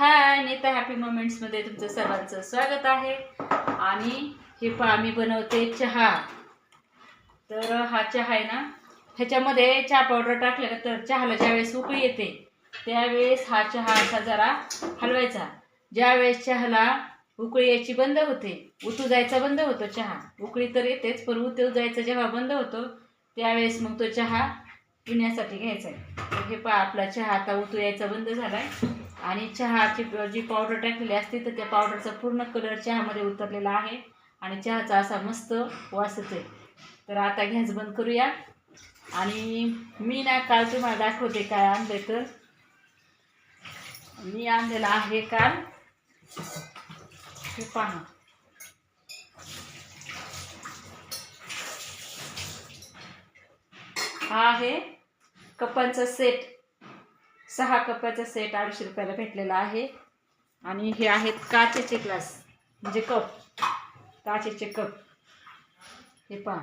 हाय Nita happy मोमेंट्समध्ये तुमचं सर्वांचं स्वागत आहे. आणि हे पा मी बनवते चहा. तर हा चहा आहे ना ह्याच्यामध्ये चहा पावडर टाकलं तर चहाला ज्यावेळेस उकळी येते त्यावेळेस हा चहा असा जरा हलवायचा. ज्यावेळेस चहाला उकळी यायची बंद होते उतू जायचा बंद होतो चहा. उकळी तर येतेच पण उतू जायचा जेव्हा बंद होतो त्यावेळेस मग तो चहा पिण्यासाठी घ्यायचा आहे. हे पहा आपला चहा आता उतू यायचा बंद झाला आहे आणि चहाची जी पावडर टाकलेली असते तर त्या पावडरचा पूर्ण कलर चहामध्ये उतरलेला आहे. आणि चहाचा असा मस्त वास येतोय तर आता गॅस बंद करूया. आणि मी ना काल तुम्हाला दाखवते काय आणले तर. मी आणलेला आहे काल. हे पहा. हा आहे कपांचा सेट सहा कपाचा सेट अडीचशे रुपयाला भेटलेला आहे. आणि हे आहेत काचेचे ग्लास म्हणजे कप काचेचे कप हे पहा.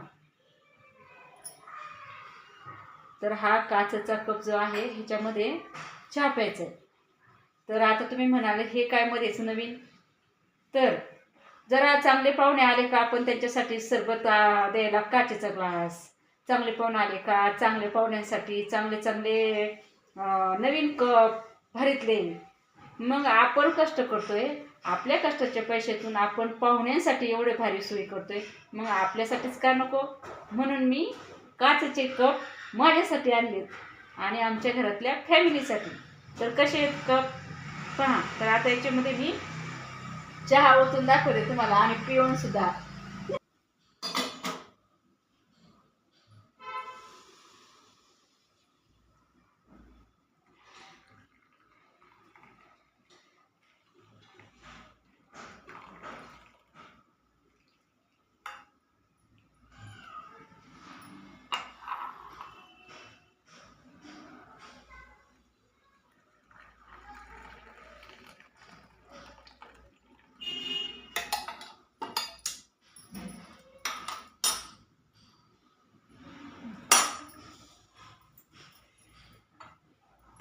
तर हा काचेचा कप जो आहे ह्याच्यामध्ये चहा प्यायचा आहे. तर आता तुम्ही म्हणाले हे काय मध्येच नवीन? तर जरा चांगले पाहुणे आले का? आपण त्यांच्यासाठी सरबत द्यायला काचेचा ग्लास चांगले पाहुणे आले का? चांगले पाहुण्यांसाठी चांगले चांगले नवीन कप भरीतले. मग आपण कष्ट करतोय. आपल्या कष्टाच्या पैशातून आपण पाहुण्यांसाठी एवढे भारी सोयी करतोय. मग आपल्यासाठीच का नको? म्हणून मी काचेचे कप माझ्यासाठी आणलेत आणि आमच्या घरातल्या फॅमिलीसाठी. तर कसे आहेत कप? पहा तर आता याच्यामध्ये मी चहा ओतून दाखवते तुम्हाला आणि पिऊन सुद्धा.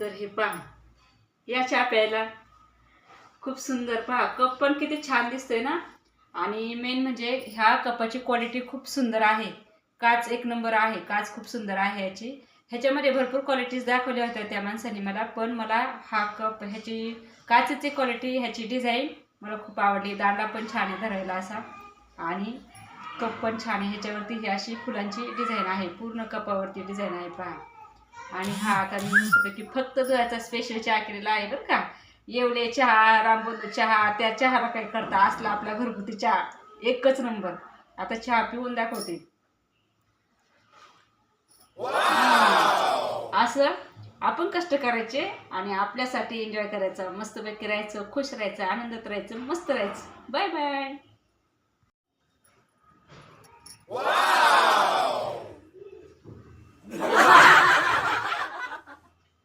तर हे पहा. या चहा प्यायला. खूप सुंदर. पहा कप पण किती छान दिसतोय ना? आणि मेन म्हणजे ह्या कपाची क्वालिटी खूप सुंदर आहे. काच एक नंबर आहे. काच खूप सुंदर आहे याची. ह्याच्यामध्ये भरपूर क्वालिटीज दाखवल्या होत्या त्या माणसाने मला पण मला हा कप ह्याची काचेची क्वालिटी ह्याची डिझाईन मला खूप आवडली. दांडा पण छान आहे धरायला असा. आणि कप पण छान आहे. ह्याच्यावरती ही अशी फुलांची डिझाईन आहे. पूर्ण कपावरती डिझाईन आहे पहा. आणि हा आता मी मस्तपैकी फक्त दुधाचा स्पेशल चहा केलेला आहे बरं का. येवले चहा रामबंधू चहा त्या चहाला काय करता असला आपला घरगुती चहा एकच नंबर आता चहा पिऊन दाखवते. असं आपण कष्ट करायचे आणि आपल्यासाठी एन्जॉय करायचं मस्तपैकी राहायचं खुश राहायचं आनंदात राहायचं मस्त राहायचं. Bye bye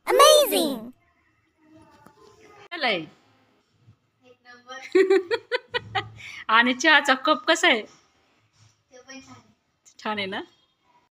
Amazing! नंबर आणि चहाचा कप कसा आहे. छान आहे ना?